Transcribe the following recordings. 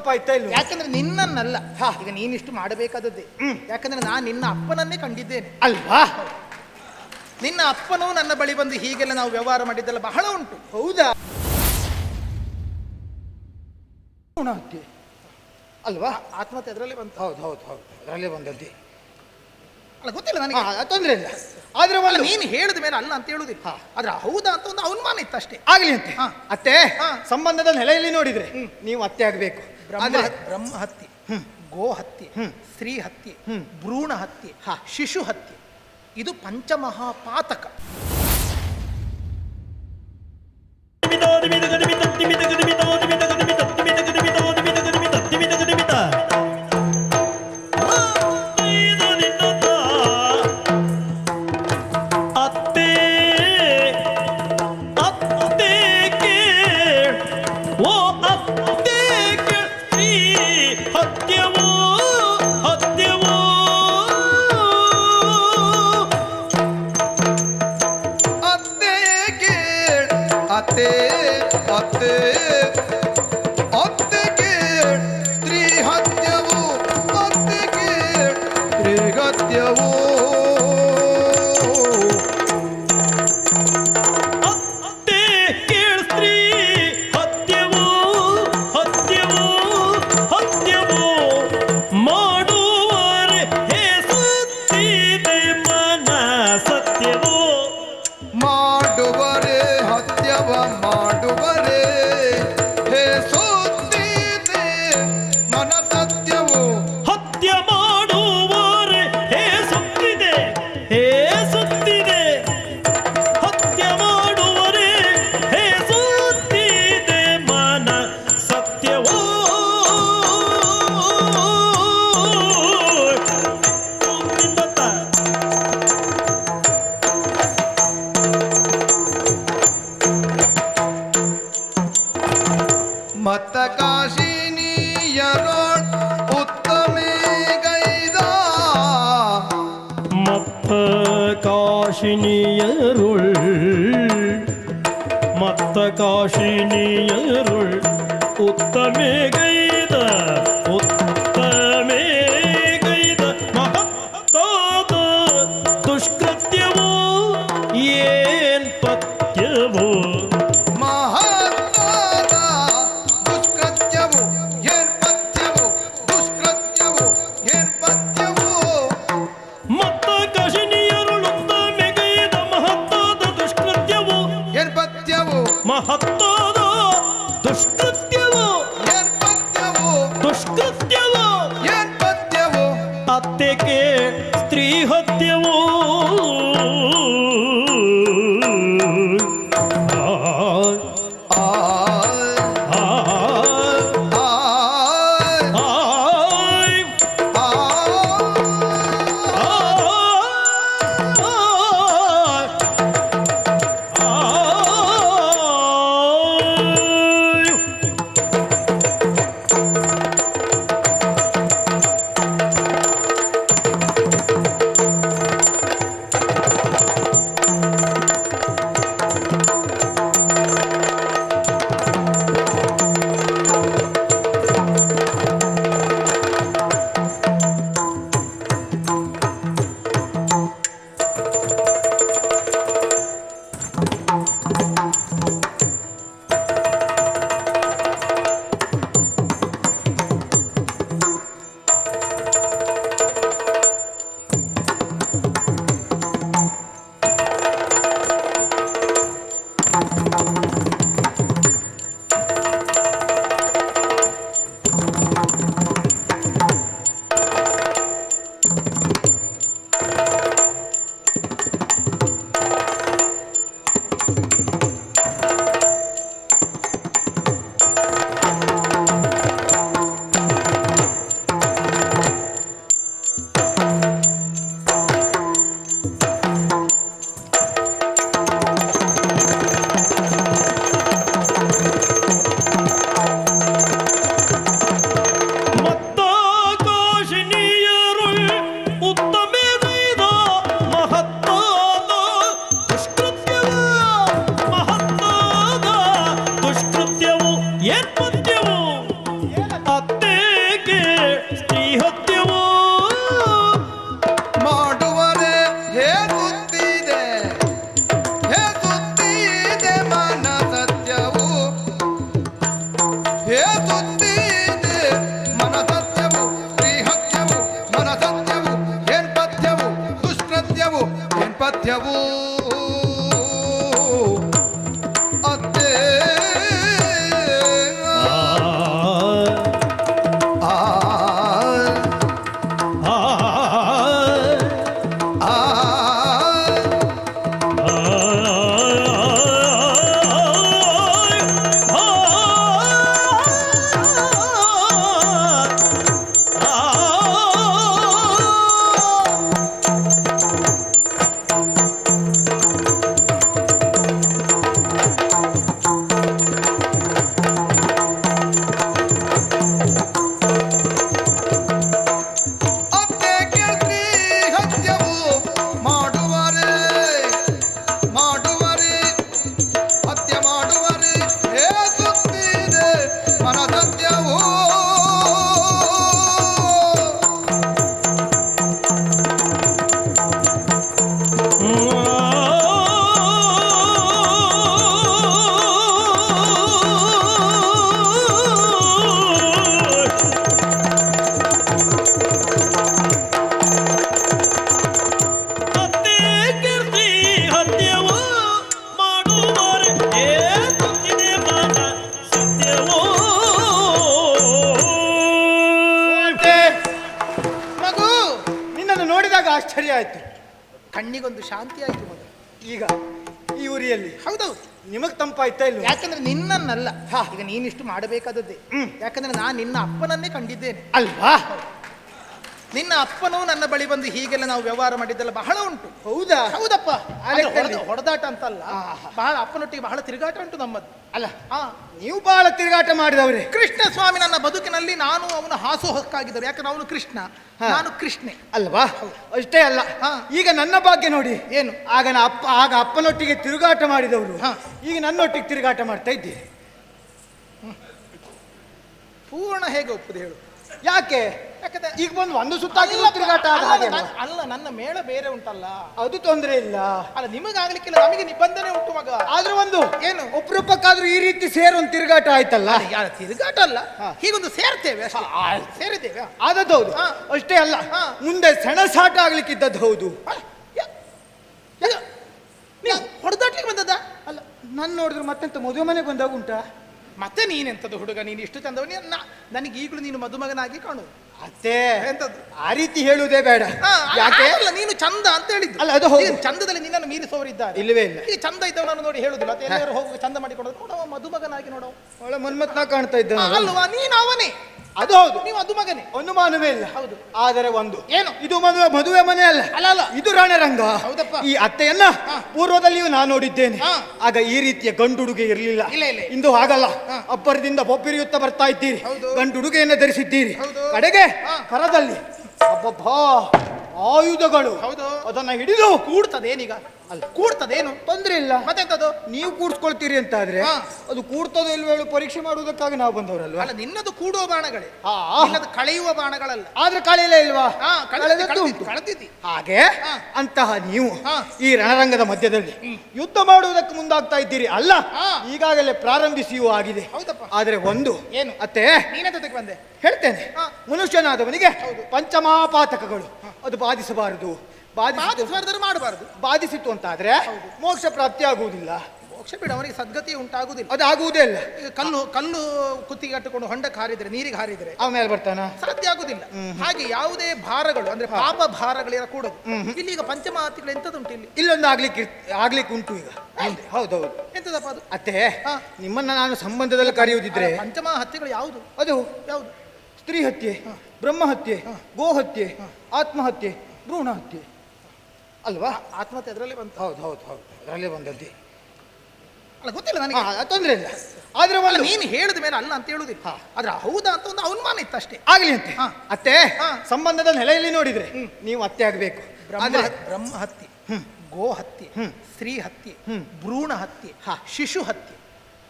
ಆಯ್ತಾ ಇಲ್ಲ ಯಾಕಂದ್ರೆ ನಿನ್ನನ್ನಲ್ಲ. ಈಗ ನೀನಿಷ್ಟು ಮಾಡಬೇಕಾದದ್ದೇ. ಯಾಕಂದ್ರೆ ನಾನು ನಿನ್ನ ಅಪ್ಪನನ್ನೇ ಕಂಡಿದ್ದೇನೆ. ಅಲ್ವಾ? ನಿನ್ನ ಅಪ್ಪನೂ ನನ್ನ ಬಳಿ ಬಂದು ಹೀಗೆಲ್ಲ ನಾವು ವ್ಯವಹಾರ ಮಾಡಿದ್ದೆಲ್ಲ ಬಹಳ ಉಂಟು. ಹೌದಾ? ಅಲ್ವಾ? ಆತ್ಮಹತ್ಯೆ ಅದರಲ್ಲೇ ಬಂತು. ಹೌದು ಹೌದು ಹೌದು. ಅದರಲ್ಲೇ ಬಂದದ್ದೇ. ಅಲ್ಲ ಗೊತ್ತಿಲ್ಲ ನನಗೆ. ತೊಂದರೆ ಇಲ್ಲ. ಆದ್ರೆ ನೀನು ಹೇಳಿದ ಮೇಲೆ ಅಲ್ಲ ಅಂತ ಹೇಳುದಿಲ್ಲ. ಆದ್ರೆ ಹೌದಾ ಅಂತ ಒಂದು ಅವಮಾನ ಇತ್ತು ಅಷ್ಟೇ ಆಗ್ಲಿ ಅಂತೆ. ಹಾ. ಅತ್ತೆ. ಸಂಬಂಧದ ನೆಲೆಯಲ್ಲಿ ನೋಡಿದ್ರೆ ನೀವು ಅತ್ತೆ ಆಗ್ಬೇಕು. ಬ್ರಹ್ಮ ಆದ್ರೆ ಬ್ರಹ್ಮ ಹತ್ಯೆ ಗೋ ಹತ್ಯೆ ಸ್ತ್ರೀ ಹತ್ಯೆ ಭ್ರೂಣ ಹತ್ಯೆ ಶಿಶು ಹತ್ಯೆ ಇದು ಪಂಚಮಹಾಪಾತಕ. நீ அருள் உத்தமே கைதா দেবো ಕಣ್ಣಿಗೊಂದು ಶಾಂತಿ ಆಯ್ತು ಮಗ. ಈಗ ಈ ಊರಿಯಲ್ಲಿ ಹೌದೌದು. ನಿಮಗ್ ತಂಪಾಯ್ತಾ ಇಲ್ಲ ಯಾಕಂದ್ರೆ ನಿನ್ನನ್ನಲ್ಲ. ಈಗ ನೀನಿಷ್ಟು ಮಾಡಬೇಕಾದದ್ದೇ. ಯಾಕಂದ್ರೆ ನಾನು ನಿನ್ನ ಅಪ್ಪನನ್ನೇ ಕಂಡಿದ್ದೇನೆ. ಅಲ್ವಾ? ನಿನ್ನ ಅಪ್ಪನೂ ನನ್ನ ಬಳಿ ಬಂದು ಹೀಗೆಲ್ಲ ನಾವು ವ್ಯವಹಾರ ಮಾಡಿದ್ದೆಲ್ಲ ಬಹಳ ಉಂಟು. ಹೌದಾ? ಹೌದಪ್ಪ. ಹೊಡೆದಾಟ ಅಂತಲ್ಲ? ಬಹಳ ಅಪ್ಪನೊಟ್ಟಿಗೆ ಬಹಳ ತಿರುಗಾಟ ಉಂಟು ನಮ್ಮದು. ಅಲ್ಲ. ನೀವು ಬಹಳ ತಿರುಗಾಟ ಮಾಡಿದವ್ರೆ. ಕೃಷ್ಣ ಸ್ವಾಮಿ ನನ್ನ ಬದುಕಿನಲ್ಲಿ ನಾನು ಅವನು ಹಾಸುಹೊಕ್ಕಾಗಿದ್ದರು ಯಾಕಂದ್ರೆ ಅವನು ಕೃಷ್ಣ. ನಾನು ಕೃಷ್ಣೆ. ಅಲ್ವಾ? ಅಷ್ಟೇ ಅಲ್ಲ. ಹಾ. ಈಗ ನನ್ನ ಭಾಗ್ಯ ನೋಡಿ. ಏನು? ಆಗ ಅಪ್ಪ ಆಗ ಅಪ್ಪನೊಟ್ಟಿಗೆ ತಿರುಗಾಟ ಮಾಡಿದವರು. ಹಾ. ಈಗ ನನ್ನೊಟ್ಟಿಗೆ ತಿರುಗಾಟ ಮಾಡ್ತಾ ಇದ್ದೀರಿ. ಪೂರ್ಣ ಹೇಗೆ ಒಪ್ಪದೆ ಹೇಳು. ಯಾಕೆ? ಯಾಕಂದ್ರೆ ಈಗ ಬಂದು ಒಂದು ಸುತ್ತಾಗಿಲ್ಲ ತಿರುಗಾಟ ಆದ ಅಲ್ಲ, ಹಾಗೆ ನನ್ನ- ಅಲ್ವಾ? ಅಲ್ಲ ನನ್ನ ಮೇಳ ಬೇರೆ ಉಂಟಲ್ಲ. ಅದು ತೊಂದರೆ ಇಲ್ಲ. ಅಲ್ಲ ನಿಮಗಾಗ್ಲಿಕ್ಕಿಲ್ಲ ನಮಗೆ ನಿಬಂಧನೆ ಉಂಟು ಮಗ. ಆದ್ರೂ ಒಂದು ಏನು? ಒಬ್ರೊಬ್ಬಕ್ಕಾದ್ರೂ ಈ ರೀತಿ ಸೇರು ಒಂದು ತಿರುಗಾಟ ಆಯ್ತಲ್ಲ? ಯಾರ ತಿರುಗಾಟ ಅಲ್ಲ. ಹಾ. ಹೀಗೊಂದು ಸೇರ್ತೇವೆ ಅಷ್ಟೇ. ಸೇರಿದ್ದೇವೆ. ಆದದ್ದು ಹೌದು. ಹಾ. ಅಷ್ಟೇ ಅಲ್ಲ. ಹಾ. ಮುಂದೆ ಸೆಣಸಾಟ ಆಗ್ಲಿಕ್ಕಿದ್ದದ್ದು ಹೌದು. ನೀವು ಹೊಡೆದಾಟ್ಲಿಕ್ಕೆ ಬಂದದ ಅಲ್ಲ ನಾನು ನೋಡಿದ್ರೆ ಮತ್ತೆಂತ ಮದುವೆ ಮನೆಗೆ ಬಂದಾಗ ಉಂಟಾ? ಮತ್ತೆ ನೀನೆಂಥದ್ದು ಹುಡುಗ? ನೀನು ಇಷ್ಟು ಚಂದವ ನೀನು ನನಗೆ ಈಗಲೂ ನೀನು ಮದುಮಗನಾಗಿ ಕಾಣು ಅತ್ತೆ ಎಂತದ್ದು? ಆ ರೀತಿ ಹೇಳುವುದೇ ಬೇಡ. ಯಾಕೆ? ಅಲ್ಲ ನೀನು ಚಂದ ಅಂತ ಹೇಳಿದ್ದು. ಅಲ್ಲ, ಅದು ಹೋಗಿ. ಚಂದದಲ್ಲಿ ನಿನ್ನನ್ನು ಮೀರಿಸೋರಿದ್ದಾರೆ ಇಲ್ಲವೇ ಇಲ್ಲ. ಈ ಚಂದ ಇದ್ದವನನ್ನು ನೋಡಿ ಹೇಳುದಿಲ್ಲ ಮತ್ತೆ ಎಲ್ಲರೂ ಹೋಗಿ ಚಂದ ಮಾಡಿಕೊಡೋದು ನೋಡವ ಮದುಮಗನಾಗಿ ನೋಡವ. ಒಳ್ಳೆ ಮನ್ಮತ್ನ ಕಾಣ್ತಾ ಇದ್ದ ಅಲ್ವಾ? ನೀನು ಅವನೇ. ಅದು ಹೌದು ನೀವು ಅದು ಮಗನೇ ಅನುಮಾನವೇ ಇಲ್ಲ ಹೌದು. ಆದರೆ ಒಂದು ಏನು? ಇದು ಮದುವೆ ಮದುವೆ ಮನೆ ಅಲ್ಲ ಅಲ್ಲ, ಅಲ್ಲ. ಇದು ರಣರಂಗ ಹೌದಪ್ಪ. ಈ ಅತ್ತೆಯನ್ನ ಪೂರ್ವದಲ್ಲಿಯೂ ನಾನು ನೋಡಿದ್ದೇನೆ. ಆಗ ಈ ರೀತಿಯ ಗಂಡುಡುಗೆ ಇರಲಿಲ್ಲ ಇಲ್ಲ, ಇಲ್ಲ. ಇಂದು ಹಾಗಲ್ಲ. ಅಬ್ಬರದಿಂದ ಬೊಬ್ಬಿರಿಯುತ್ತಾ ಬರ್ತಾ ಇದ್ದೀರಿ. ಗಂಡುಡುಗೆಯನ್ನು ಧರಿಸಿದ್ದೀರಿ. ಕಡೆಗೆ ಕರದಲ್ಲಿ ಅಬ್ಬಬ್ಬಾ ಆಯುಧಗಳು ಹೌದು. ಅದನ್ನ ಹಿಡಿದು ಕೂಡ್ತದೇನೀಗ ಅಲ್ಲ ಕೂಡ್ತದೇನು ತೊಂದ್ರೆ ಇಲ್ಲ ಮತ್ತೆಂತದು ನೀವು ಕೂಡ್ಸ್ಕೊಳ್ತೀರಿ ಅಂತ ಆದ್ರೆ ಹಾ. ಅದು ಕೂಡ್ತದೋ ಇಲ್ವೋ ಹೇಳಿ ಪರೀಕ್ಷೆ ಮಾಡುವುದಕ್ಕಾಗಿ ನಾವು ಬಂದವರಲ್ವಾ ಅಲ್ಲ ನಿನ್ನದು ಕೂಡುವ ಬಾಣಗಳೇ ಹಾ. ನಿನ್ನದು ಕಳೆಯುವ ಬಾಣಗಳಲ್ಲ ಆದ್ರೆ ಕಳೆಯಲೇ ಇಲ್ವಾ ಹಾ ಕಳೆದದ್ದು ಕಳೆದಿದ್ದು ಉಂಟು. ಕಳೆದಿದ್ದಿ ಹಾಗೆ ಹಾ. ಅಂತಹ ನೀವು ಹಾ. ಈ ರಣರಂಗದ ಮಧ್ಯದಲ್ಲಿ ಯುದ್ಧ ಮಾಡುವುದಕ್ಕೆ ಮುಂದಾಗ್ತಾ ಇದ್ದೀರಿ ಅಲ್ಲ ಹಾ. ಈಗಾಗಲೇ ಪ್ರಾರಂಭಿಸಿಯೂ ಆಗಿದೆ ಹೌದಪ್ಪ. ಆದ್ರೆ ಒಂದು ಏನು? ಅತ್ತೆ ಬಂದೆ ಹೇಳ್ತೇನೆ ಹಾ. ಮನುಷ್ಯನಾದವನಿಗೆ ಪಂಚಮಹಾಪಾತಕಗಳು ಅದು ಬಾಧಿಸಬಾರದು ಬಾಧಿಸುವರ್ಧನೆ ಮಾಡಬಾರದು. ಬಾಧಿಸಿತು ಅಂತ ಆದ್ರೆ ಮೋಕ್ಷ ಪ್ರಾಪ್ತಿ ಆಗುವುದಿಲ್ಲ. ಮೋಕ್ಷ ಬಿಡ ಅವನಿಗೆ ಸದ್ಗತಿ ಉಂಟಾಗುವುದಿಲ್ಲ. ಅದಾಗುವುದೇ ಇಲ್ಲ. ಈಗ ಕಲ್ಲು ಕಲ್ಲು ಕುತ್ತಿಗೆ ಕಟ್ಟಿಕೊಂಡು ಹೊಂಡಕ್ಕೆ ಹಾರಿದ್ರೆ ನೀರಿಗೆ ಹಾರಿದ್ರೆ ಮೇಲೆ ಬರ್ತಾನ? ಸಾಧ್ಯ ಆಗುದಿಲ್ಲ ಹಾಗೆ ಯಾವುದೇ ಭಾರಗಳು ಅಂದ್ರೆ ಪಾಪ ಭಾರಗಳಿರ ಕೂಡ ಇಲ್ಲಿ ಈಗ ಪಂಚಮಾತಿಗಳು ಎಂತದುಂಟು ಇಲ್ಲಿ? ಇಲ್ಲೊಂದು ಆಗ್ಲಿಕ್ಕೆ ಆಗ್ಲಿಕ್ಕೆ ಉಂಟು ಈಗ. ಹೌದೌದು ಎಂತದಪ್ಪ ಅದು? ಅತ್ತೆ. ನಿಮ್ಮನ್ನ ನಾನು ಸಂಬಂಧದಲ್ಲಿ ಕರೆಯುವುದಿದ್ರೆ ಪಂಚಮಹಾತ್ಯಗಳು ಯಾವುದು? ಅದು ಯಾವುದು? ಸ್ತ್ರೀ ಹತ್ಯೆ ಬ್ರಹ್ಮ ಹತ್ಯೆ ಗೋ ಹತ್ಯೆ ಆತ್ಮಹತ್ಯೆ ಭ್ರೂಣ ಹತ್ಯೆ ಅಲ್ವಾ? ಆತ್ಮಹತ್ಯೆ ಅದರಲ್ಲೇ ಬಂತು. ಹೌದು ಹೌದು ಹೌದು. ಅದರಲ್ಲೇ ಬಂದದ್ದು. ಅಲ್ಲ ಗೊತ್ತಿಲ್ಲ ನನಗೆ. ತೊಂದರೆ ಇಲ್ಲ. ಆದ್ರೆ ಅಲ್ಲ ನೀನು ಹೇಳಿದ ಮೇಲೆ ಅಲ್ಲ ಅಂತ ಹೇಳುದಿಲ್ಲ. ಆದ್ರೆ ಹೌದಾ ಅಂತ ಒಂದು ಅನುಮಾನ ಇತ್ತು ಅಷ್ಟೇ. ಆಗಲಿ ಅಂತೆ. ಅತ್ತೆ. ಸಂಬಂಧದ ನೆಲೆಯಲ್ಲಿ ನೋಡಿದ್ರೆ ನೀವು ಅತ್ತೆ ಆಗಬೇಕು. ಆದ್ರೆ ಬ್ರಹ್ಮ ಹತ್ಯೆ ಗೋ ಹತ್ಯೆ ಸ್ತ್ರೀ ಹತ್ಯೆ ಭ್ರೂಣ ಹತ್ಯೆ ಶಿಶು ಹತ್ಯೆ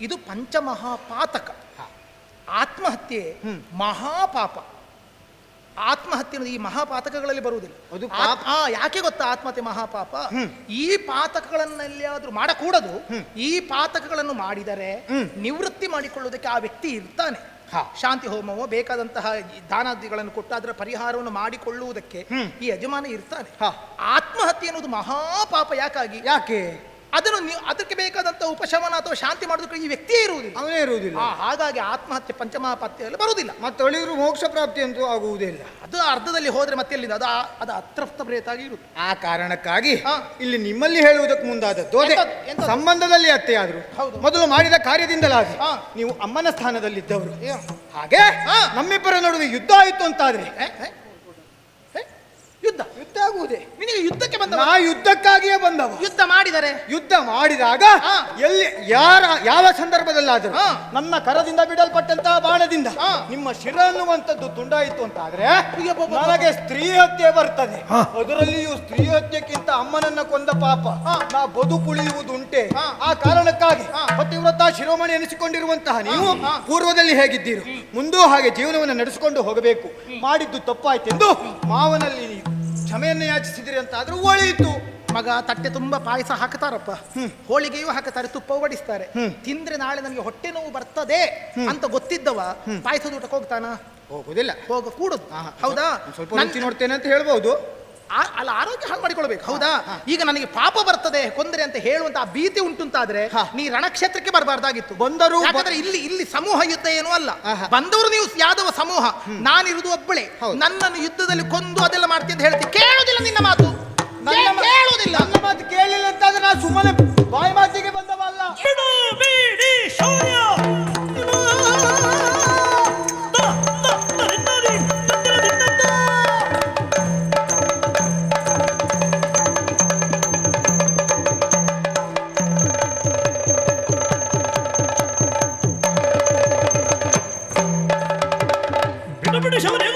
ಇದು ಪಂಚಮಹಾಪಾತಕ. ಆತ್ಮಹತ್ಯೆ ಮಹಾಪಾಪ. ಆತ್ಮಹತ್ಯೆ ಅನ್ನೋದು ಈ ಮಹಾಪಾತಕಗಳಲ್ಲಿ ಬರುವುದಿಲ್ಲ. ಅದು ಆ, ಯಾಕೆ ಗೊತ್ತಾ ಆತ್ಮಹತ್ಯೆ ಮಹಾಪಾಪ? ಈ ಪಾತಕಗಳನ್ನೆಲ್ಲಾದ್ರೂ ಮಾಡಕೂಡದು. ಈ ಪಾತಕಗಳನ್ನು ಮಾಡಿದರೆ ನಿವೃತ್ತಿ ಮಾಡಿಕೊಳ್ಳುವುದಕ್ಕೆ ಆ ವ್ಯಕ್ತಿ ಇರ್ತಾನೆ. ಹಾ. ಶಾಂತಿ ಹೋಮವೋ ಬೇಕಾದಂತಹ ಈ ದಾನಾದಿಗಳನ್ನು ಕೊಟ್ಟು ಅದರ ಪರಿಹಾರವನ್ನು ಮಾಡಿಕೊಳ್ಳುವುದಕ್ಕೆ ಈ ಯಜಮಾನ ಇರ್ತಾನೆ. ಹಾ. ಆತ್ಮಹತ್ಯೆ ಅನ್ನೋದು ಮಹಾಪಾಪ. ಯಾಕಾಗಿ? ಯಾಕೆ? ಅದನ್ನು ನೀವು ಅದಕ್ಕೆ ಬೇಕಾದಂಥ ಉಪಶಮನ ಅಥವಾ ಶಾಂತಿ ಮಾಡೋದಕ್ಕೆ ಈ ವ್ಯಕ್ತಿಯೇ ಇರುವುದಿಲ್ಲ. ಅವನೇ ಇರುವುದಿಲ್ಲ. ಆ, ಹಾಗಾಗಿ ಆತ್ಮಹತ್ಯೆ ಪಂಚಮಹಾಪಾತ್ಯೆಯಲ್ಲಿ ಬರುವುದಿಲ್ಲ. ಮತ್ತೆ ಒಳಿದ್ರು ಮೋಕ್ಷ ಪ್ರಾಪ್ತಿ ಅಂತೂ ಆಗುವುದೇ ಇಲ್ಲ. ಅದು ಅರ್ಧದಲ್ಲಿ ಹೋದ್ರೆ ಮತ್ತೆ ಎಲ್ಲಿಂದ? ಅದು ಆ- ಅದು ಅತೃಪ್ತ ಪ್ರೇತಾಗಿ ಇರುತ್ತೆ ಆ ಕಾರಣಕ್ಕಾಗಿ ಹಾ. ಇಲ್ಲಿ ನಿಮ್ಮಲ್ಲಿ ಹೇಳುವುದಕ್ಕೆ ಮುಂದಾದದ್ದು ಅದೇ. ಎಂತದ್ದು? ಎಂತದ್ದು? ಸಂಬಂಧದಲ್ಲಿ ಅತ್ತೆ ಆದ್ರು. ಹೌದು. ಮೊದಲು ಮಾಡಿದ ಕಾರ್ಯದಿಂದಲಾಗಿ ಹಾ. ನೀವು ಅಮ್ಮನ ಸ್ಥಾನದಲ್ಲಿದ್ದವರು. ಹಾಗೆ ಹಾ. ನಮ್ಮಿಬ್ಬರ ನಡುವೆ ಯುದ್ಧ ಆಯಿತು ಅಂತಾದ್ರೆ ಏ, ಏ, ಏ, ಯುದ್ಧ. ಯುದ್ಧ ಆಗುವುದೇ? ನಿನಗೆ ಯುದ್ಧಕ್ಕೆ ಬಂದ ಆ ಯುದ್ಧಕ್ಕಾಗಿಯೇ ಬಂದವ. ಯುದ್ಧ ಮಾಡಿದರೆ? ಯುದ್ಧ ಮಾಡಿದಾಗ. ಎಲ್ಲಿ ಯಾರ ಯಾವ ಸಂದರ್ಭದಲ್ಲಾದರೂ ಹಾ. ನನ್ನ ಕರದಿಂದ ಬಿಡಲ್ಪಟ್ಟಂತಹ ಬಾಣದಿಂದ ಹಾ. ನಿಮ್ಮ ಶಿರ ಅನ್ನುವಂಥದ್ದು ತುಂಡಾಯಿತು ಅಂತ ಆದ್ರೆ ನನಗೆ ಸ್ತ್ರೀ ಹತ್ಯೆ ಬರ್ತದೆ. ಅದರಲ್ಲಿಯೂ ಸ್ತ್ರೀ ಹತ್ಯೆಗಿಂತ ಅಮ್ಮನನ್ನ ಕೊಂದ ಪಾಪ. ನಾ ಬದುಕುಳಿಯುವುದುಂಟೆ. ಹಾ. ಆ ಕಾರಣಕ್ಕಾಗಿ ಹಾ. ಪತಿವ್ರತ ಶಿರೋಮಣಿ ಎನಿಸಿಕೊಂಡಿರುವಂತಹ ನೀವು ಪೂರ್ವದಲ್ಲಿ ಹೇಗಿದ್ದೀರು ಮುಂದೂ ಹಾಗೆ ಜೀವನವನ್ನು ನಡೆಸಿಕೊಂಡು ಹೋಗಬೇಕು. ಮಾಡಿದ್ದು ತಪ್ಪಾಯ್ತೆಂದು ಮಾವನಲ್ಲಿ ಕ್ಷಮೆಯನ್ನು ಯಾಚಿಸಿದಿರಿ ಅಂತ ಆದ್ರೂ ಒಳಿತು. ಮಗ ತಟ್ಟೆ ತುಂಬಾ ಪಾಯಸ ಹಾಕ್ತಾರಪ್ಪ ಹೋಳಿಗೆಯೂ ಹಾಕುತ್ತಾರೆ ತುಪ್ಪ ಬಡಿಸ್ತಾರೆ ತಿಂದ್ರೆ ನಾಳೆ ನನಗೆ ಹೊಟ್ಟೆ ನೋವು ಬರ್ತದೆ ಅಂತ ಗೊತ್ತಿದ್ದವ ಪಾಯಸದ ಊಟಕ್ಕೆ ಹೋಗ್ತಾನ? ಹೋಗುದಿಲ್ಲ. ಹೋಗ ಕೂಡುದು. ಹೌದಾ? ಸ್ವಲ್ಪ ನೋಡ್ತೇನೆ ಅಂತ ಹೇಳ್ಬಹುದು ಅಲ್ಲ ಆರೋಗ್ಯ ಹಾಳು ಮಾಡಿಕೊಳ್ಬೇಕು. ಹೌದಾ? ಈಗ ನನಗೆ ಪಾಪ ಬರ್ತದೆ ಕೊಂದರೆ ಅಂತ ಹೇಳುವಂತ ಆ ಭೀತಿ ಉಂಟುಂತಾದ್ರೆ. ನೀ ರಣಕ್ಷೇತ್ರಕ್ಕೆ ಬರಬಾರ್ದಾಗಿತ್ತು. ಬಂದರು ಯಾಕಂದ್ರೆ ಇಲ್ಲಿ ಇಲ್ಲಿ ಸಮೂಹ ಯುದ್ಧ ಏನೂ ಅಲ್ಲ. ಬಂದವರು ನೀವು ಯಾದವ ಸಮೂಹ. ನಾನಿರುವುದು ಒಬ್ಬಳೆ. ನನ್ನನ್ನು ಯುದ್ಧದಲ್ಲಿ ಕೊಂದು ಅದೆಲ್ಲ ಮಾಡ್ತೀನಿ ಅಂತ ಹೇಳ್ತೀನಿ ಕೇಳುವುದಿಲ್ಲ ನಿನ್ನ ಮಾತು. ಕೇಳುವುದಿಲ್ಲ. ನನ್ನ ಮಾತು ಕೇಳಿಲ್ಲ ಅಂತಂದ್ರೆ ನಾ ಸುಮ್ಮನೆ ಬಿಡು ಬಿಡು ಶೌರ್ಯಗಳು ಪರಾಕ್ರಮ